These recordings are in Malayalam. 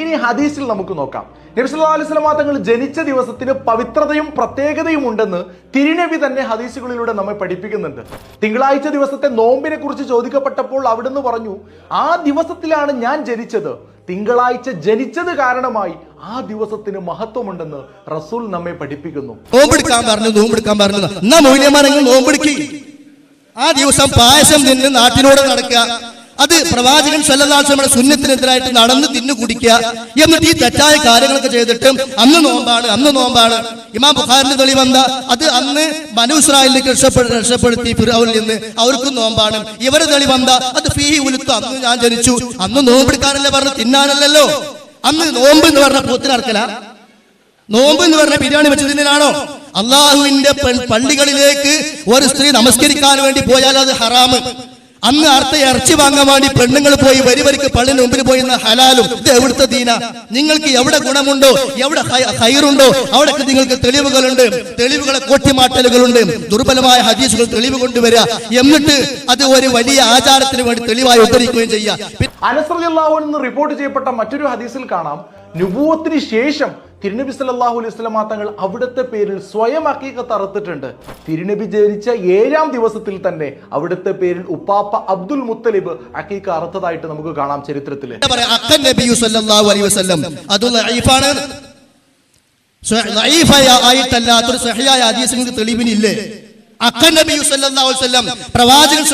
ഇനി ഹദീസിൽ നമുക്ക് നോക്കാം. നബി സല്ലല്ലാഹു അലൈഹി തങ്ങൾ ജനിച്ച ദിവസത്തിന് പവിത്രതയും പ്രത്യേകതയും ഉണ്ടെന്ന് തിരുനബി തന്നെ ഹദീസുകളിലൂടെ നമ്മെ പഠിപ്പിക്കുന്നുണ്ട്. തിങ്കളാഴ്ച ദിവസത്തെ നോമ്പിനെ കുറിച്ച് ചോദിക്കപ്പെട്ടപ്പോൾ അവിടുന്ന് പറഞ്ഞു ആ ദിവസത്തിലാണ് ഞാൻ ജനിച്ചത്. തിങ്കളാഴ്ച ജനിച്ചത് കാരണമായി ആ ദിവസത്തിന് മഹത്വമുണ്ടെന്ന് റസൂൽ നമ്മെ പഠിപ്പിക്കുന്നു. നോമ്പെടുക്കാൻ പറഞ്ഞു നോമ്പെടുക്കാൻ നോമ്പെടുക്കി? ആ ദിവസം പായസം നിന്ന് നാട്ടിലൂടെ നടക്കുക. അത് പ്രവാചകൻ സല്ലല്ലാഹുടെ സുന്നത്തിനെതിരായിട്ട് നടന്ന് തിന്നു കുടിക്കുക എന്നിട്ട് ഈ തെറ്റായ കാര്യങ്ങളൊക്കെ ചെയ്തിട്ട് അന്ന് നോമ്പാണ് അന്ന് നോമ്പാണ്. ഇമാം ബുഖാറിന്റെ തെളിവ് എന്താ? അത് അന്ന് മനു ഇസ്രായേലിലേക്ക് രക്ഷപ്പെടു രക്ഷപ്പെടുത്തി ഫിറൌനിൽ നിന്ന് അവർക്കും നോമ്പാണ്. ഇവരെ തെളിവ് എന്താ? അത് ഫീ ഉലുത്തു അന്ന് ഞാൻ ജനിച്ചു. അന്ന് നോമ്പെടുക്കാനല്ലേ പറഞ്ഞു തിന്നാനല്ലല്ലോ. അന്ന് നോമ്പ് എന്ന് പറഞ്ഞ പോത്തിനറക്കല നോമ്പ് എന്ന് പറഞ്ഞ ബിരിയാണി വെച്ച് തിന്നിനാണോ അള്ളാഹുവിന്റെ പള്ളികളിലേക്ക് ഒരു സ്ത്രീ നമസ്കരിക്കാൻ വേണ്ടി പോയാൽ അത് ഹറാമ്. അന്ന് അർത്ഥ ഇറച്ചി വാങ്ങാൻ വേണ്ടി പെണ്ണുങ്ങൾ പോയി വരിവരിക്ക് പള്ളിന് മുമ്പിൽ പോയി ഹലാലും ഇത് എവിടുത്തെ ദീന? നിങ്ങൾക്ക് എവിടെ ഗുണമുണ്ടോ? എവിടെ ഹൈറുണ്ടോ? അവിടെയൊക്കെ നിങ്ങൾക്ക് തെളിവുകളുണ്ട്. തെളിവുകളെ കോട്ടിമാട്ടലുകളുണ്ട്. ദുർബലമായ ഹദീസുകൾ തെളിവ് കൊണ്ടുവരിക. എന്നിട്ട് അത് ഒരു വലിയ ആചാരത്തിന് വേണ്ടി തെളിവായി ഉദ്ധരിക്കുകയും ചെയ്യുക. എന്ന് റിപ്പോർട്ട് ചെയ്യപ്പെട്ട മറ്റൊരു ഹദീസിൽ കാണാം. ശേഷം തിരുനബി സല്ലാഹു അലൈഹി വസല്ലമ തങ്ങൾ അവിടുത്തെ പേരിൽ സ്വയം അക്കീക്ക തറത്തിട്ടുണ്ട്. തിരുനബി ജനിച്ച ഏഴാം ദിവസത്തിൽ തന്നെ അവിടുത്തെ പേരിൽ ഉപ്പാപ്പ അബ്ദുൽ മുത്തലിബ് അക്കീക്ക അറുത്തതായിട്ട് നമുക്ക് കാണാം ചരിത്രത്തിൽ. ആയിട്ടല്ലാത്തൊരു തെളിവിനില്ലേ? പ്രവാചകൻ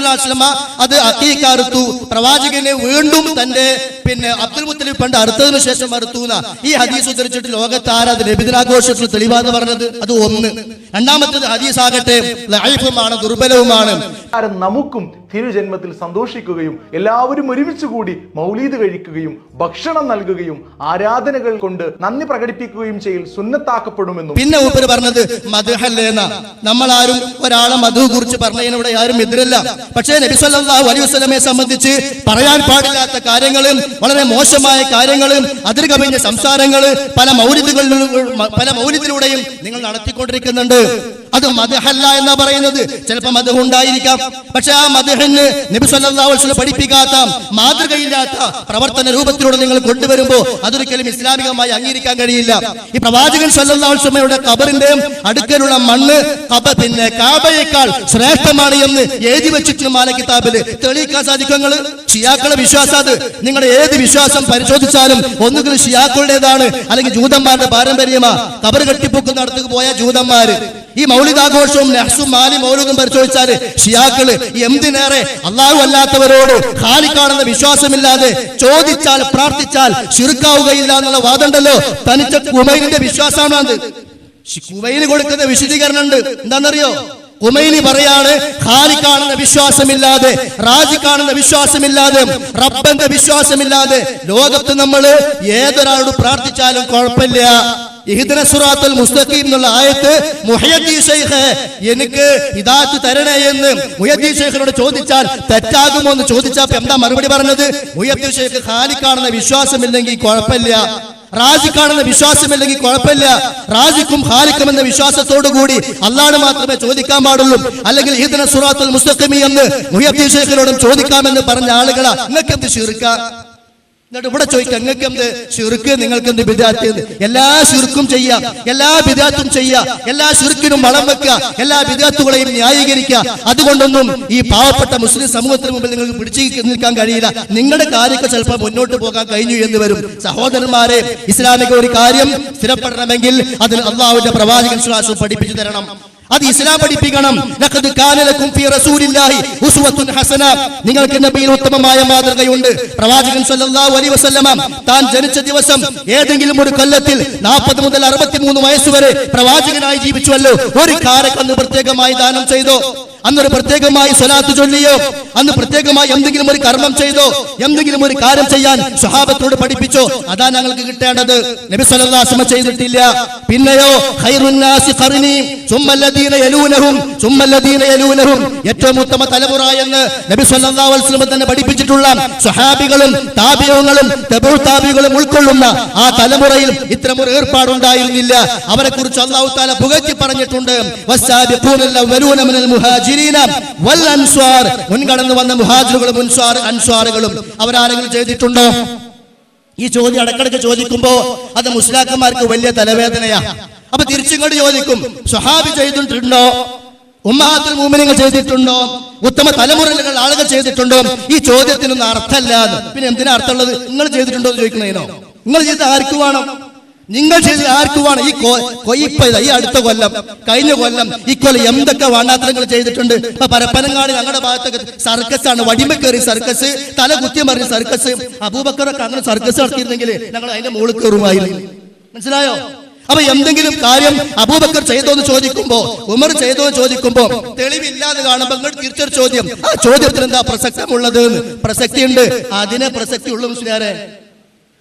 അത് അക്കീക്ക അറുത്തു പ്രവാചകനെ വീണ്ടും തന്റെ പിന്നെ അബ്ദുൽ മുത്തലിബ് പണ്ട് അറുത്തതിനു ശേഷം അറുത്തു ഈ ഹദീസ് ഉദ്ധരിച്ചിട്ട് ലോകത്ത് ആരാധന നബിദിനാഘോഷത്തിൽ തെളിവാന്ന് പറഞ്ഞത്? അത് ഒന്ന്. രണ്ടാമത്തത് ഹദീസ് ആകട്ടെ ലഈഫുമാണ് ദുർബലവുമാണ് നമുക്കും തിരുജന്മത്തിൽ സന്തോഷിക്കുകയും എല്ലാവരും ഒരുമിച്ച് കൂടി മൗലീദ് കഴിക്കുകയും ഭക്ഷണം നൽകുകയും ആരാധനകൾ കൊണ്ട് നന്ദി പ്രകടിപ്പിക്കുകയും ചെയ്യൽ സുന്നത്താക്കപ്പെടുമെന്നും പിന്നെ ഊപ്പര് പറഞ്ഞത് മധുഹല്ലേന നമ്മൾ ആരും ഒരാളെ മധു കുറിച്ച് പറഞ്ഞതിനോട് ആരും എതിരല്ല. പക്ഷേ നബി സല്ലല്ലാഹു അലൈഹി സംബന്ധിച്ച് പറയാൻ പാടില്ലാത്ത കാര്യങ്ങളും വളരെ മോശമായ കാര്യങ്ങളും അതിർ കവിഞ്ഞ സംസാരങ്ങൾ പല മൗലിദുകളിലും പല മൗലിദിലൂടെയും നിങ്ങൾ നടത്തിക്കൊണ്ടിരിക്കുന്നുണ്ട്. അത് മദഹല്ല എന്നാ പറയുന്നത്. ചിലപ്പോൾ മദഹ ഉണ്ടായിരിക്കാം പക്ഷെ ആ മദഹന് നബി സല്ലല്ലാഹു അലൈഹി വസല്ലം പഠിപ്പിക്കാത്ത മാതൃകയില്ലാത്ത പ്രവർത്തന രൂപത്തിലൂടെ നിങ്ങൾ കൊണ്ടുവരുമ്പോൾ അതൊരിക്കലും ഇസ്ലാമികമായി അംഗീകരിക്കാൻ കഴിയില്ല. ഈ പ്രവാചകൻ സല്ലല്ലാഹു അലൈഹി വസല്ലമയുടെ ഖബറിന്റെ അടുക്കലുള്ള മണ്ണ് ഖബ പിന്നെ കാബയേക്കാൾ ശ്രേഷ്ഠമാണ് എന്ന് എഴുതി വെച്ചിട്ടുണ്ട് മാല കിതാബിൽ തെളിയിക്കാൻ സാധിക്കും നിങ്ങൾ ഷിയാക്കളെ വിശ്വാസം അത്. നിങ്ങളുടെ ഏത് വിശ്വാസം പരിശോധിച്ചാലും ഒന്നുകിൽ ഷിയാക്കളുടേതാണ് അല്ലെങ്കിൽ ജൂതന്മാരുടെ പാരമ്പര്യമാ. കബർ കെട്ടിപ്പൊക്കുന്ന അടുത്തേക്ക് പോയ ജൂതന്മാര്. ഈ മൗലികാഘോഷവും നെഹ്സും മാലി മൗലിദും പരിശോധിച്ചാൽ ഷിയാക്കൾ എന്തിനേറെ അള്ളാഹു അല്ലാത്തവരോട് ഖാലി കാണുന്ന വിശ്വാസമില്ലാതെ ചോദിച്ചാൽ പ്രാർത്ഥിച്ചാൽ ചുരുക്കാവുകയില്ല എന്നുള്ള വാദമുണ്ടല്ലോ. തനിച്ച കുമൈനിന്റെ വിശ്വാസമാണ് അത് കുമൈലി കൊടുക്കുന്ന വിശദീകരണം ഉണ്ട് എന്താണെന്നറിയോ? കുമൈലി പറയാണ് ഹാലി കാണുന്ന വിശ്വാസമില്ലാതെ റാജി കാണുന്ന വിശ്വാസമില്ലാതെ റബ്ബന്റെ വിശ്വാസമില്ലാതെ ലോകത്ത് നമ്മൾ ഏതൊരാളോട് പ്രാർത്ഥിച്ചാലും കുഴപ്പമില്ല. ഇഹ്ദിന സിറാത്തുൽ മുസ്തഖീം എന്നുള്ള ആയത്ത് മുഹയ്യദ്ദീൻ ശൈഖ് എനിക്ക് ഹിദായത്ത് തരണേ എന്ന് മുഹയ്യദ്ദീൻ ശൈഖിനോട് ചോദിച്ചാൽ തെറ്റാകുമോ എന്ന് ചോദിച്ചപ്പോൾ എന്താ മറുപടി പറഞ്ഞത്? മുഹയ്യദ്ദീൻ ശൈഖ് ഖാലിക്കാണെന്ന വിശ്വാസമില്ലെങ്കിൽ കുഴപ്പമില്ല. റാജിക്കാണെന്ന വിശ്വാസമില്ലെങ്കിൽ കുഴപ്പമില്ല. റാജിക്കും ഖാലിക്കും എന്ന വിശ്വാസത്തോടു കൂടി അള്ളാഹ് മാത്രമേ ചോദിക്കാൻ പാടുള്ളൂ. അല്ലെങ്കിൽ ഈദന സുറാത്തുൽ മുസ്തഖിമി എന്ന് മുഹ്യദ്ദീൻ ശേഖരോടും ചോദിക്കാമെന്ന് പറഞ്ഞ ആളുകളാ. നിങ്ങൾക്ക് എന്ത് ശിർക്ക? എന്നിട്ട് ഇവിടെ ചോദിക്കാം നിങ്ങൾക്ക് എന്ത്? ചുരുക്ക് നിങ്ങൾക്ക് എന്ത് എന്ന്? എല്ലാ ചുരുക്കും ചെയ്യാം എല്ലാ ബിദാത്തും ചെയ്യാം എല്ലാ ചുരുക്കിനും വളം വെക്കുക എല്ലാ ബിദാത്തുകളെയും ന്യായീകരിക്കുക അതുകൊണ്ടൊന്നും ഈ പാവപ്പെട്ട മുസ്ലിം സമൂഹത്തിന് മുമ്പിൽ നിങ്ങൾക്ക് പിടിച്ചു നിൽക്കാൻ കഴിയില്ല. നിങ്ങളുടെ കാര്യമൊക്കെ ചിലപ്പോൾ മുന്നോട്ട് പോകാൻ കഴിഞ്ഞു എന്ന് വരും. സഹോദരന്മാരെ ഇസ്ലാമിക ഒരു കാര്യം സ്ഥിരപ്പെടണമെങ്കിൽ അതിൽ അള്ളാഹുവിന്റെ പ്രവാചകൻ പഠിപ്പിച്ചു തരണം. അത് ഇസ്ലാം പഠിപ്പിക്കണം. നിങ്ങൾക്ക് നബിയിൽ ഉത്തമമായ മാതൃകയുണ്ട്. പ്രവാചകൻ സല്ലല്ലാഹു അലൈഹി താൻ ജനിച്ച ദിവസം ഏതെങ്കിലും ഒരു കൊല്ലത്തിൽ 40 മുതൽ 63 വയസ്സ് വരെ പ്രവാചകനായി ജീവിച്ചുവല്ലോ. ഒരു കാരക്കന്ന് പ്രത്യേകമായി ദാനം ചെയ്തോ? അന്നൊരു പ്രത്യേകമായി സ്വലാത്ത് ചൊല്ലിയോ അന്ന് പ്രത്യേകമായി എന്തെങ്കിലും ഒരു കർമ്മം ചെയ്തോ എന്തെങ്കിലും ഒരു കാര്യം ചെയ്യാൻ സ്വഹാബത്തോട് പഠിപ്പിച്ചോ അതാ ഞങ്ങൾക്ക് കിട്ടേണ്ടത്. നബി വസല്ലം ചെയ്തിട്ടില്ല. പിന്നെയോ ഏറ്റവും ഉത്തമ തലമുറ എന്ന് നബി വസല്ലം തന്നെ പഠിപ്പിച്ചിട്ടുള്ള സ്വഹാബികളും താബിയങ്ങളും താപികളും ഉൾക്കൊള്ളുന്ന ആ തലമുറയിൽ ഇത്തരം ഒരു ഏർപ്പാടുണ്ടായിരുന്നില്ല. അവരെ കുറിച്ച് അള്ളാഹു താല പുകഴ്ത്തി പറഞ്ഞിട്ടുണ്ട്. വൽ അൻസ്വാർ. മുൻകടന്നു വന്ന മുഹാജിറുകളും മുൻസ്വാർ അൻസ്വാറുകളും. അവരാരെങ്കിലും ചെയ്തിട്ടുണ്ടോ? ഈ ചോദ്യം ഇടക്കിടക്ക് ചോദിക്കുമ്പോ അത് മുസ്ലാക്കന്മാർക്ക് വലിയ തലവേദനയാ. അപ്പൊ തിരിച്ചിങ്ങോട്ട് ചോദിക്കും സ്വഹാബി ചെയ്തിട്ടുണ്ടോ? ഉമ്മാത്തുൽ മൂമിനങ്ങൾ ചെയ്തിട്ടുണ്ടോ? ഉത്തമ തലമുറകൾ ആളുകൾ ചെയ്തിട്ടുണ്ടോ? ഈ ചോദ്യത്തിനൊന്നും അർത്ഥമല്ലാതെ പിന്നെ എന്തിനാ അർത്ഥമുള്ളത്? നിങ്ങൾ ചെയ്തിട്ടുണ്ടോ എന്ന് ചോദിക്കുന്നതിനോ നിങ്ങൾ ചെയ്ത് ആർക്ക് വേണം? നിങ്ങൾ ചെയ്ത് ആർക്ക് വേണം ഈ കൊയ്പ്പ ഈ അടുത്ത കൊല്ലം കഴിഞ്ഞ കൊല്ലം ഈ കൊല്ലം എന്തൊക്കെ വാണ്ടാത്തരങ്ങൾ ചെയ്തിട്ടുണ്ട്? ഇപ്പൊ പരപ്പനങ്ങാട് ഞങ്ങളുടെ ഭാഗത്തൊക്കെ സർക്കസ് ആണ് വടിമ കയറി സർക്കസ് തല കുത്തി മറിഞ്ഞ സർക്കസ്. അബൂബക്കറൊക്കെ അങ്ങനെ സർക്കസ് നടത്തിയിരുന്നെങ്കിൽ ഞങ്ങൾ അതിന്റെ മുകളിൽ കയറുമായിരുന്നു. മനസ്സിലായോ? അപ്പൊ എന്തെങ്കിലും കാര്യം അബൂബക്കർ ചെയ്തോ എന്ന് ചോദിക്കുമ്പോ ഉമർ ചെയ്തോ എന്ന് ചോദിക്കുമ്പോ തെളിവില്ലാതെ കാണുമ്പോ നിങ്ങൾ തിരിച്ചൊരു ചോദ്യം. ആ ചോദ്യത്തിന് എന്താ പ്രസക്തമുള്ളത് പ്രസക്തി ഉണ്ട് അതിനെ പ്രസക്തി ഉള്ളു മുസ്ലിയാരെ.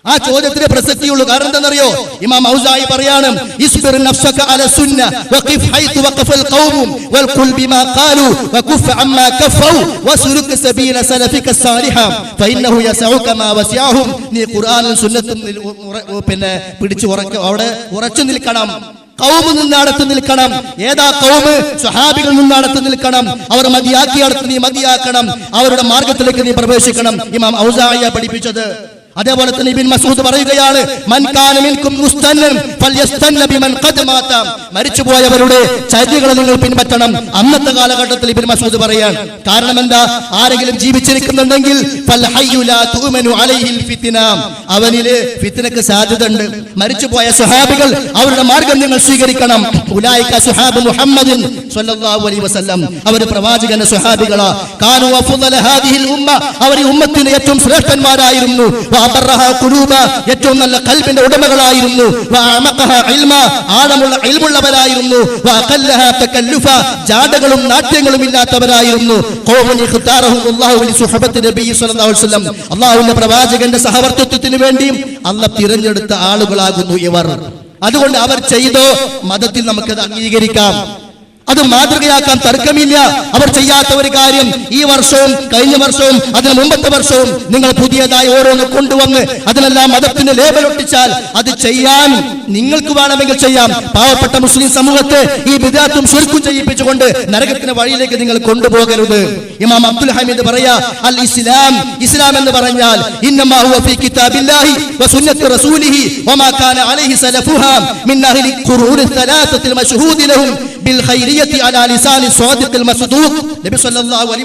ആ ചോദ്യത്തിന് പ്രസക്തിയുള്ളൂ. കാരണം എന്താണെന്നറിയോ? ഇമാം ഔസായി പറയാണ് ഇസ്ബിർ നഫ്സക അല സുന്ന വഖിഫ് ഹൈത് വഖഫൽ ഖൗമും വൽ ഖുൽ ബിമാ ഖാലു വകുഫ് അമ്മാ കഫൗ വസുലുക് സബീല സലഫിക സാലിഹ ഫഇന്നഹു യസഉക മാ വസിഅഹും നീ ഖുർആനും സുന്നത്തും പിന്നെ പിടിച്ചു ഉറക്ക അവിടെ ഉറച്ചു നിൽക്കണം. കൗമ് നിന്നടത്ത് നിൽക്കണം. ഏതാ കൗമ് സ്വഹാബികൾ നിന്നടത്ത് നിൽക്കണം. അവർ മതിയാക്കി അടുത്ത് നീ മതിയാക്കണം. അവരുടെ മാർഗത്തിലേക്ക് നീ പ്രവേശിക്കണം. ഇമാം ഔസായ പഠിപ്പിച്ചത്. അതേപോലെ തന്നെ ഇബിൻ മസൂദ് പറയുകയാണ് മരിച്ചുപോയവരുടെ ചരിത്രങ്ങളെ നിങ്ങൾ പിൻപറ്റണം. അന്നത്തെ കാലഘട്ടത്തിൽ ഇബിൻ മസൂദ് പറയാണ് കാരണം എന്താ? ആരെങ്കിലും ജീവിച്ചിരിക്കുന്നുണ്ടെങ്കിൽ അവനിൽ ഫിത്തിനക്ക് സാധ്യത ഉണ്ട് മരിച്ചുപോയ സുഹാബികൾ അവരുടെ മാർഗം നിങ്ങൾ സ്വീകരിക്കണം. ഉലായിക സുഹാബ് മുഹമ്മദിൻ അലൈഹി വസല്ലം. അവർ പ്രവാചകന്റെ സുഹാബികളാ കാനു അഫ്ളല ഹാദിഹിൽ ഉമ്മ. അവർ ഉമ്മത്തിന്റെ ഉമ്മത്തിന് ഏറ്റവും ശ്രേഷ്ഠന്മാരായിരുന്നു. ഏറ്റവും നല്ല കൽബിന്റെ ഉടമകളായിരുന്നു. ആഴമുള്ള തകല്ലുഫ ജാടകളും നാട്യങ്ങളും ഇല്ലാത്തവരായിരുന്നു. അള്ളാഹുവിന്റെ പ്രവാചകന്റെ സഹവർത്തിത്വത്തിന് വേണ്ടിയും അന്ന് തിരഞ്ഞെടുത്ത ആളുകളാകുന്നു ഇവർ. അതുകൊണ്ട് അവർ ചെയ്തോ മതത്തിൽ നമുക്കത് അംഗീകരിക്കാം. അത് മാതൃകയാക്കാൻ തർക്കമില്ല അവർ ചെയ്യാത്ത ഒരു കാര്യം ഈ വർഷവും കഴിഞ്ഞ വർഷവും അതിന് മുമ്പത്തെ വർഷവും നിങ്ങൾ പുതിയതായി ഓരോന്ന് കൊണ്ടുവന്ന് അതിനെല്ലാം മതത്തിന് ലേബലൊട്ടിച്ചാൽ അത് ചെയ്യാൻ നിങ്ങൾക്ക് വേണമെങ്കിൽ ചെയ്യാം പാവപ്പെട്ട മുസ്ലിം സമൂഹത്തെ ഈ വിദ്യാർത്ഥം ശുരുക്കും ചെയ്യിപ്പിച്ചുകൊണ്ട് നരകത്തിന്റെ വഴിയിലേക്ക് നിങ്ങൾ കൊണ്ടുപോകരുത് ഇമാം അബ്ദുൽ ഹമീദ് പറയാ അൽ ഇസ്ലാം ഇസ്ലാം എന്ന് പറഞ്ഞാൽ ഇന്നമാ ഹുവ ഫീ കിതാബില്ലാഹി വസുന്നത്തി റസൂലിഹി വമാ കാന അലൈഹി സലഫുഹാ മിൻ അഹ്ലി ഖുറൂനി ثلاثه المشهود لهم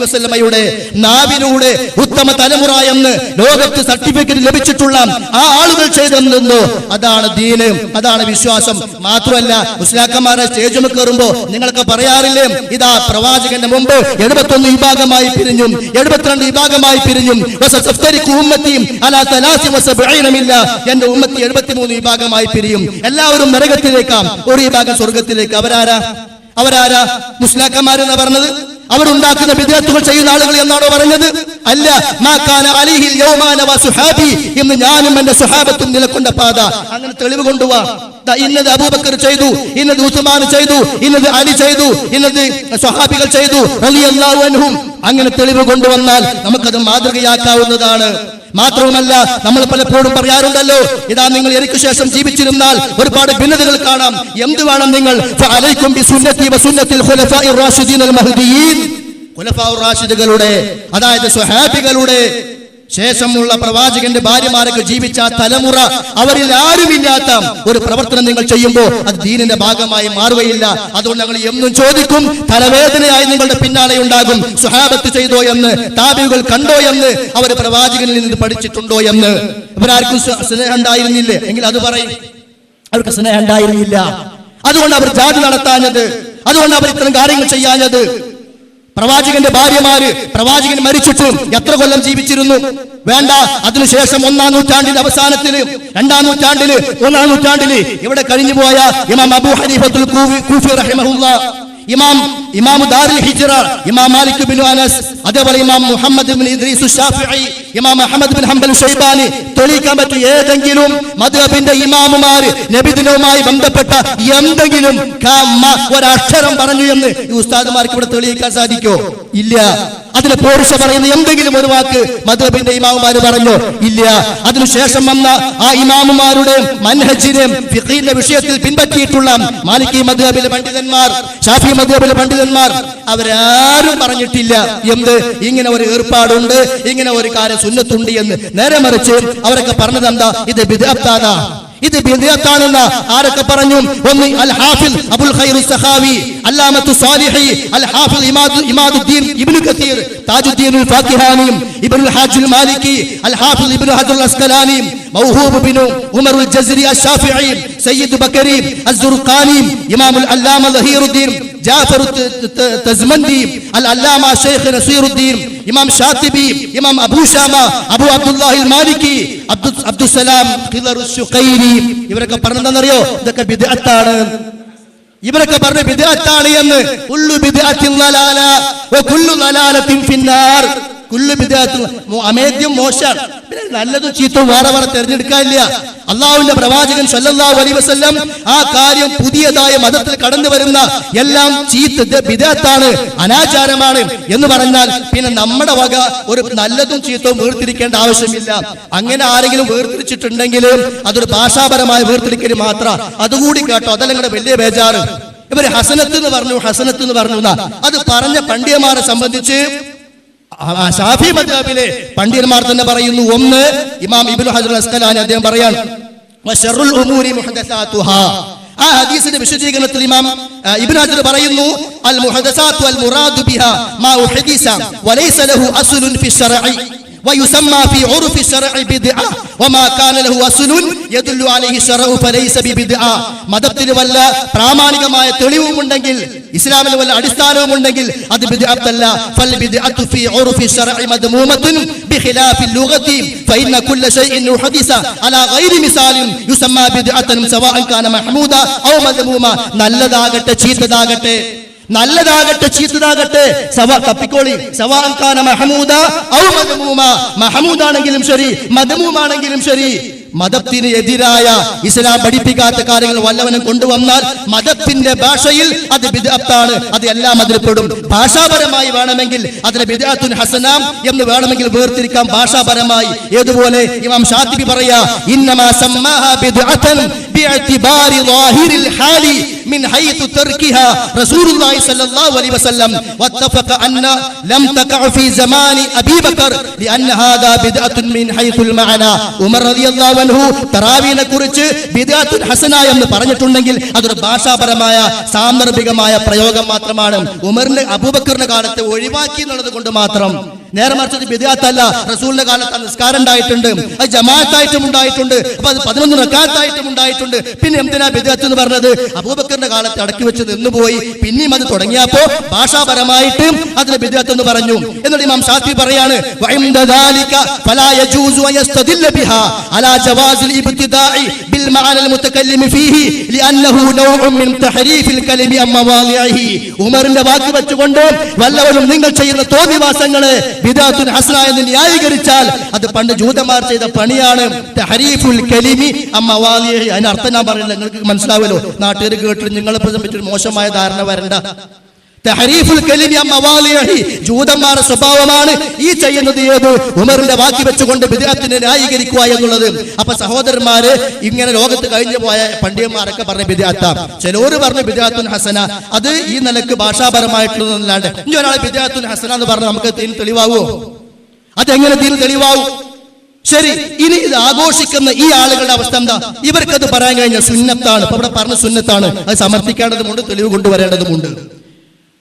വസല്ലമയുടെ നാവിലൂടെ ഉത്തമ തലമുറ എന്ന് ലോകത്ത് സർട്ടിഫിക്കറ്റ് ലഭിച്ചിട്ടുള്ള ആ ആളുകൾ ചെയ്തെന്നോ അതാണ് ദീന് അതാണ് വിശ്വാസം. മാത്രമല്ല മുസ്ലാക്കന്മാരെ സ്റ്റേജിൽ കയറുമ്പോൾ നിങ്ങളൊക്കെ പറയാറില്ലേ ഇതാ പ്രവാചകന്റെ മുമ്പ് എഴുപത്തൊന്ന് വിഭാഗമായി പിരിഞ്ഞു എഴുപത്തിരണ്ട് വിഭാഗമായി പിരിഞ്ഞു എന്റെ ഉമ്മത്തി എഴുപത്തിമൂന്ന് വിഭാഗമായി പിരിയും. എല്ലാവരും നരകത്തിലേക്കാം ഒരു വിഭാഗം സ്വർഗത്തിലേക്ക് അവരാരാ? അവരാരാ? മുസ്ലാക്കന്മാരെന്ന് പറഞ്ഞത്? അവരുണ്ടാക്കുന്ന വിദ്യാർത്ഥികൾ ചെയ്യുന്ന ആളുകൾ എന്നാണോ പറഞ്ഞത്? അല്ല മാക്കാന അലിഹിൽ വസുഹാബി എന്ന് ഞാനും എന്റെ സുഹാബത്തും നിലക്കൊണ്ട പാത. അങ്ങനെ തെളിവ് കൊണ്ടുവാ. ഇന്നത് അബൂബക്കർ ചെയ്തു ഇന്നത് ഉസ്മാൻ ചെയ്തു ഇന്നത് അലി ചെയ്തു ഇന്നത് സ്വഹാബികൾ ചെയ്തു റളിയല്ലാഹു അൻഹും. അങ്ങനെ തെളിവ് കൊണ്ടുവന്നാൽ നമുക്കത് മാതൃകയാക്കാവുന്നതാണ്. മാത്രവുമല്ല നമ്മൾ പലപ്പോഴും പറയാറുണ്ടല്ലോ ഇതാ നിങ്ങൾ എനിക്ക് ശേഷം ജീവിച്ചിരുന്നാൽ ഒരുപാട് ഭിന്നതകൾ കാണാം. എന്ത് വേണം നിങ്ങൾ റാഷിദുകളുടെ അതായത് സ്വഹാബികളുടെ ശേഷമുള്ള പ്രവാചകന്റെ ഭാര്യമാരൊക്കെ ജീവിച്ച തലമുറ അവരിൽ ആരുമില്ലാത്ത ഒരു പ്രവർത്തനം നിങ്ങൾ ചെയ്യുമ്പോൾ അത് ദീനിന്റെ ഭാഗമായി മാറുകയില്ല. അതുകൊണ്ട് ഞങ്ങൾ എന്നും ചോദിക്കും തലവേദനയായി നിങ്ങളുടെ പിന്നാലെ ഉണ്ടാകും. സുഹാബത്ത് ചെയ്തോ എന്ന് താബികൾ കണ്ടോ എന്ന് അവർ പ്രവാചകനിൽ നിന്ന് പഠിച്ചിട്ടുണ്ടോ എന്ന്. ഇവരാർക്കും സ്നേഹം ഉണ്ടായിരുന്നില്ലേ? എങ്കിൽ അത് പറയും. അവർക്ക് സ്നേഹം ഉണ്ടായിരുന്നില്ല. അതുകൊണ്ട് അവർ ജാതി നടത്താഞ്ഞത് അതുകൊണ്ട് അവർ ഇത്തരം കാര്യങ്ങൾ ചെയ്യാഞ്ഞത്. പ്രവാചകന്റെ ഭാര്യമാര് പ്രവാചകൻ മരിച്ചിട്ടും എത്ര കൊല്ലം ജീവിച്ചിരുന്നു? വേണ്ട. അതിനുശേഷം ഒന്നാം നൂറ്റാണ്ടിന്റെ അവസാനത്തിൽ രണ്ടാം നൂറ്റാണ്ടിൽ ഒന്നാം നൂറ്റാണ്ടിൽ ഇവിടെ കഴിഞ്ഞു പോയ ഇമാം അബു റഹിമഹുല്ല? ഇമാം ഇമാം ദാരുൽ ഹിജ്റ ഇമാം മാലിക് ബിൻ അനസ് അതേപോലെ ഇമാം മുഹമ്മദ് ബിൻ ഇദ്രീസ് ഷാഫിഈ ഇമാം അഹമ്മദ് ബിൻ ഹംബൽ ഷൈബാനി തെളിയിക്കാൻ പറ്റിയ ഏതെങ്കിലും മദ്ഹബിന്റെ ഇമാമുമാർ നബിദിനവുമായി ബന്ധപ്പെട്ട എന്തെങ്കിലും ഒരക്ഷരം പറഞ്ഞു എന്ന് ഈ ഉസ്താദുമാർക്ക് ഇവിടെ തെളിയിക്കാൻ സാധിക്കോ? ഇല്ല. അതിന് പോരുഷ പറയുന്ന എന്തെങ്കിലും ഒരു വാക്ക് മദ്ഹബിന്റെ ഇമാമുമാര് പറഞ്ഞോ? ഇല്ല. അതിനുശേഷം വന്ന ആ ഇമാമുമാരുടെ മൻഹജിനെ വിഷയത്തിൽ പിൻപറ്റിയിട്ടുള്ള മാലിക്കി മദ്ഹബിലെ പണ്ഡിതന്മാർ ഷാഫി മദ്ഹബിലെ പണ്ഡിതന്മാർ പണ്ഡിതന്മാർ അവരാരും പറഞ്ഞിട്ടില്ല. എന്ത്? ഇങ്ങനെ ഒരു ഏർപ്പാടുണ്ട് ഇങ്ങനെ ഒരു കാര്യം സുന്നത്തുണ്ട് എന്ന്. നേരെ മറിച്ച് അവരൊക്കെ പറഞ്ഞത് എന്താ? ഇത് ബിദഅത്താണ് ഇത് ബിദഅത്താണെന്ന്. ആരൊക്കെ പറഞ്ഞു? ഒന്ന് അൽ ഹാഫിൽ അബുൽ ഖൈർ സഹാവി അല്ലാമത്തു സാലിഹി അൽ ഹാഫിൽ ഇമാദു ഇമാദുദ്ദീൻ ഇബ്നു കത്തീർ താജുദ്ദീൻ അൽ ഫാക്കിഹാനി ഇബ്നുൽ ഹാജ് അൽ മാലിക്കി അൽ ഹാഫിൽ ഇബ്നു മൗഹൂബ് ബിനു ഉമറുൽ ജസ്രി അൽ സയ്യിദ് ബക്കരി അസ്സുർഖാനി ഇമാം അൽ അല്ലാമ ലഹീറുദ്ദീൻ ജാഫർ തസ്മന്ദി അൽ അല്ലാമ നസീറുദ്ദീൻ ഇമാം ഷാത്തിബി ഇമാം അബൂ അബൂ അബ്ദുല്ലാഹിൽ മാലിക്കി അബ്ദു അബ്ദുസലാം ഖിദർ ശുഖൈരി ഇവരൊക്കെ പറഞ്ഞതെന്നറിയോ ഇതൊക്കെ ബിദ്അത്താണ്. ഇവരൊക്കെ പറഞ്ഞ ബിദ്അത്താണ് എന്ന് കുല്ലു ബിദ്അത്തിൻ നലാല കുല്ലു ലലാലത്തിൻ ഫിന്നാർ. കുല്ലു വിദ്യാർത്ഥികൾ അമേദ്യം മോശാണ്. പിന്നെ നല്ലതും ചീത്തവും വേറെ വേറെ തെരഞ്ഞെടുക്കാനില്ല. അള്ളാഹുവിന്റെ പ്രവാചകൻ സല്ലല്ലാഹു അലൈഹി വസല്ലം ആ കാര്യം പുതിയതായ മതത്തിൽ കടന്നു വരുന്ന എല്ലാം ചീത്ത ഇത് ബിദഅത്താണ് അനാചാരമാണ് എന്ന് പറഞ്ഞാൽ പിന്നെ നമ്മുടെ വക ഒരു നല്ലതും ചീത്തവും വേർതിരിക്കേണ്ട ആവശ്യമില്ല. അങ്ങനെ ആരെങ്കിലും വേർതിരിച്ചിട്ടുണ്ടെങ്കിൽ അതൊരു ഭാഷാപരമായ വേർതിരിക്കൽ മാത്രം. അതുകൂടി കേട്ടോ അതല്ല നിങ്ങളുടെ വലിയ ബേജാറ്. ഇവർ ഹസനത്ത് എന്ന് പറഞ്ഞു ഹസനത്ത് എന്ന് പറഞ്ഞു അത് പറഞ്ഞ പണ്ഡിതന്മാരെ സംബന്ധിച്ച് ഷാഫി മദ്ഹബിലെ പണ്ഡിതന്മാർ തന്നെ പറയുന്നു ഒന്ന് ഇമാം ഇബ്നു ഹജർ അസ്കലാനി അദ്ദേഹം പറയാണ് ആ ഹദീസിന്റെ വിശദീകരണത്തിൽ ഇമാം ഇബ്നു ഹജർ പറയുന്നു അൽ മുഹദസാത്തു അൽ മുറാദു ബിഹാ മാ ഉഹദിസ വലൈസ ലഹു അസ്ലുൻ ഫി ശർഇ. ويسمى في عرف الشرع بدعة وما كان له أصل يدل عليه الشرع فليس ببدعة മതത്തിന് വല്ല പ്രാമാണികമായ തെളിവുമുണ്ടെങ്കിൽ ഇസ്ലാമിന് വല്ല അടിസ്ഥാനവും ഉണ്ടെങ്കിൽ അത് ബിദ്അത്തല്ല ഫൽ ബിദ്അത്തു ഫീ ഉർഫി ശർഇ മദ്മൂമത്തുൻ ബിഖിലാഫി ലുഗതി ഫഇന്ന കുല്ല ശൈഇൻ ഉഹദിസ അലാ ഗൈരി മിസാലിൻ യുസമ്മാ ബിദ്അത്തൻ സവാഅൻ കാന മഹ്മൂദ ഔ മദ്മൂമ നല്ലതാകട്ടെ ചീത്തതാകട്ടെ നല്ലതാകട്ടെ ചീത്തതാകട്ടെ. സവ തപ്പിക്കോളി സവാൻ മഹമൂദ ഔ മദ്മൂമ. മഹമൂദാണെങ്കിലും ശരി മദ്മൂമാണെങ്കിലും ശരി. മതത്തിന് എതിരായ ഇസ്ലാം പഠിപ്പിക്കാത്ത കാര്യങ്ങൾ വല്ലവനും കൊണ്ടുവന്നാൽ മതത്തിന്റെ ഭാഷയിൽ അത് ബിദ്അത്താണ് അത് എല്ലാം അതിൽ പെടും ഭാഷാപരമായി വേണമെങ്കിൽ അതിനെ ബിദ്അത്തുൻ ഹസനാം എന്ന് വേണമെങ്കിൽ വേർതിരിക്കാം ഭാഷാപരമായി ഏതുപോലെ ഇമാം ഷാത്തിബി പറയാ ഇന്നമാ സമ്മാഹ ബിദ്അത്തൻ ബിഅതിബാരി ളാഹിരിൽ ഹാലി من حيث تركها رسول الله صلى الله عليه وسلم واتفق أن لم تقع في زمان أبي بكر لأن هذا بدعة من حيث المعنى ഉമർ റളിയല്ലാഹു അൻഹു കുറിച്ച് ബിദാത്തുൽ ഹസന എന്ന് പറഞ്ഞിട്ടുണ്ടെങ്കിൽ അതൊരു ഭാഷാപരമായ സാന്ദർഭികമായ പ്രയോഗം മാത്രമാണ് ഉമറിന്റെ അബൂബക്കറിന്റെ കാലത്ത് ഒഴിവാക്കി എന്നുള്ളത് കൊണ്ട് മാത്രം. നേരെ മറിച്ചത് ബിദിയാത്തല്ല റസൂലിന്റെ കാലത്ത് നിസ്കാരം ഉണ്ടായിട്ടുണ്ട്. അത് ജമാഅത്തായിട്ടും ഉണ്ടായിട്ടുണ്ട്. അപ്പൊ അത് പതിനൊന്ന് റക്കാത്തായിട്ടും ഉണ്ടായിട്ടുണ്ട്. പിന്നെ എന്തിനാ ബിദിയാത്ത് എന്ന് പറഞ്ഞത്? അബൂബക്കറിന്റെ കാലത്ത് അടക്കി വെച്ച് നിന്നുപോയി. പിന്നെയും അത് തുടങ്ങിയപ്പോ ഭാഷാപരമായിട്ട് അതിന് ബിദിയാത്ത് എന്ന് പറഞ്ഞു. എന്നിട്ട് ഇമാം ഷാഫി പറയാണ് ഉമറിന്റെ വാക്ക് വെച്ചുകൊണ്ട് വല്ലവരും നിങ്ങൾ ചെയ്യുന്ന തോന്നിവാസങ്ങൾ ന്യായീകരിച്ചാൽ അത് പണ്ട് ജൂതന്മാർ ചെയ്ത പണിയാണ്. തഹരീഫുൽ കലിമി. അമ്മ വാലിയഹി അതിന് അർത്ഥം ഞാൻ പറയുന്നത് നിങ്ങൾക്ക് മനസ്സിലാവുമല്ലോ? നാട്ടുകാർ കേട്ടിട്ട് നിങ്ങളെ പറ്റിയൊരു മോശമായ ധാരണ വരണ്ട. ജൂതന്മാരുടെ സ്വഭാവമാണ് ഈ ചെയ്യുന്നത് ഏത്? ഉമറിന്റെ വാക്കി വെച്ചുകൊണ്ട് ബിദാത്തിനെ ന്യായീകരിക്കുക എന്നുള്ളത്. അപ്പൊ സഹോദരന്മാര് ഇങ്ങനെ ലോകത്ത് കഴിഞ്ഞു പോയ പണ്ഡിതന്മാരൊക്കെ പറഞ്ഞ ബിദാത്ത ചിലര് പറഞ്ഞു ബിദാത്തുൻ ഹസന അത് ഈ നിലയ്ക്ക് ഭാഷാപരമായിട്ടുള്ളതല്ലാണ്ട് ഇനി ഒരാൾ ബിദാത്തുൻ ഹസന എന്ന് പറഞ്ഞാൽ നമുക്ക് തീൻ തെളിവാകുമോ അതെങ്ങനെ തീൻ തെളിവാകും ശരി ഇനി ഇത് ആഘോഷിക്കുന്ന ഈ ആളുകളുടെ അവസ്ഥ എന്താ? ഇവർക്കത് പറയാൻ കഴിഞ്ഞ സുന്നത്താണ്. ഇപ്പൊ ഇവിടെ പറഞ്ഞ സുന്നത്താണ്. അത് സമർത്ഥിക്കേണ്ടതുമുണ്ട് തെളിവ് കൊണ്ടുവരേണ്ടതുമുണ്ട്.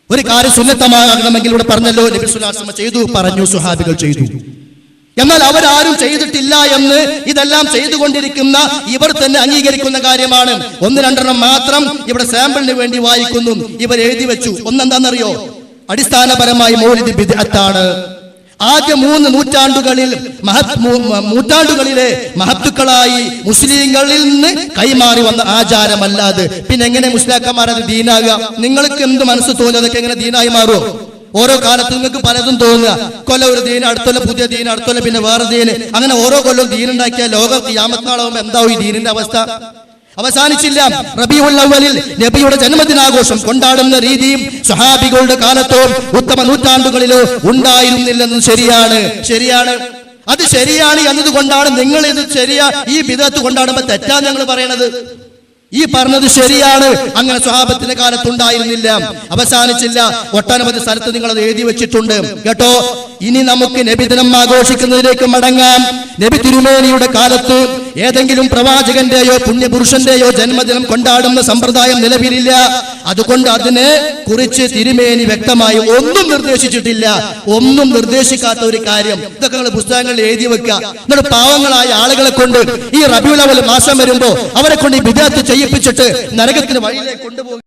ഒരു കാര്യം സുന്നത്തമാകണമെങ്കിൽ ഇവിടെ പറഞ്ഞല്ലോ നബി സുല്ലാസ്മ ചെയ്തു പറഞ്ഞു സുഹാബികൾ ചെയ്തു. എന്നാൽ അവരാരും ചെയ്തിട്ടില്ല എന്ന് ഇതെല്ലാം ചെയ്തുകൊണ്ടിരിക്കുന്ന ഇവർ തന്നെ അംഗീകരിക്കുന്ന കാര്യമാണ്. ഒന്ന് രണ്ടെണ്ണം മാത്രം ഇവിടെ സാമ്പിളിന് വേണ്ടി വായിക്കുന്നു. ഇവർ എഴുതി വെച്ചു. ഒന്നെന്താണെന്നറിയോ? അടിസ്ഥാനപരമായി മൗലിദ് ബിദ്അത്താണ്. ആദ്യ മൂന്ന് നൂറ്റാണ്ടുകളിൽ മഹത് നൂറ്റാണ്ടുകളിലെ മഹത്തുക്കളായി മുസ്ലിങ്ങളിൽ നിന്ന് കൈമാറി വന്ന ആചാരമല്ലാതെ. പിന്നെ എങ്ങനെ മുസ്ലിക്കന്മാരത് ദീനാകുക? നിങ്ങൾക്ക് എന്ത് മനസ്സ് തോന്നി? അതൊക്കെ എങ്ങനെ ദീനായി മാറുമോ ഓരോ കാലത്ത് നിങ്ങൾക്ക് പലതും തോന്നുക. കൊല്ലം ഒരു ദീന അടുത്തൊല്ല പുതിയ ദീൻ അടുത്തൊല്ല പിന്നെ വേറെ ദീന്. അങ്ങനെ ഓരോ കൊല്ലവും ദീനുണ്ടാക്കിയ ലോകം യാമത്നാളാവുമ്പോൾ എന്താവും ഈ ദീനിന്റെ അവസ്ഥ? അവസാനിച്ചില്ല. റബിയുൽ അവലിൽ നബിയുടെ ജന്മദിനാഘോഷം കൊണ്ടാടുന്ന രീതിയും സ്വഹാബികളുടെ കാലത്തോ ഉത്തമ നൂറ്റാണ്ടുകളിലോ ഉണ്ടായിരുന്നില്ലെന്നും ശരിയാണ്. ശരിയാണ്. അത് ശരിയാണ് എന്നതുകൊണ്ടാണ് നിങ്ങൾ ഇത് ശരിയാ ഈ വിധത്ത് കൊണ്ടാടുമ്പോ തെറ്റാ ഞങ്ങൾ പറയണത്. ഈ പറഞ്ഞത് ശരിയാണ്. അങ്ങനെ സ്വഹാബത്തിന്റെ കാലത്തുണ്ടായിരുന്നില്ല. അവസാനിച്ചില്ല. ഒട്ടനവധി സ്ഥലത്ത് നിങ്ങൾ അത് എഴുതി വെച്ചിട്ടുണ്ട്. കേട്ടോ? ഇനി നമുക്ക് നബിദിനം ആഘോഷിക്കുന്നതിലേക്ക് മടങ്ങാം. നബി തിരുമേനിയുടെ കാലത്ത് ഏതെങ്കിലും പ്രവാചകന്റെയോ പുണ്യപുരുഷന്റെയോ ജന്മദിനം കൊണ്ടാടുന്ന സമ്പ്രദായം നിലവിലില്ല. അതുകൊണ്ട് അതിനെ കുറിച്ച് തിരുമേനി വ്യക്തമായി ഒന്നും നിർദ്ദേശിച്ചിട്ടില്ല. ഒന്നും നിർദ്ദേശിക്കാത്ത ഒരു കാര്യം. ഇതൊക്കെ നിങ്ങൾ പുസ്തകങ്ങളിൽ എഴുതി വെക്കുക. എന്നിട്ട് പാവങ്ങളായ ആളുകളെ കൊണ്ട് ഈ റബിയുൽ അവൽ മാസം വരുമ്പോ അവരെ കൊണ്ട് ഈ വിദ്യാർത്ഥി ചെയ്യിപ്പിച്ചിട്ട് നരകത്തിന് വഴിയിലേക്ക് കൊണ്ടുപോകും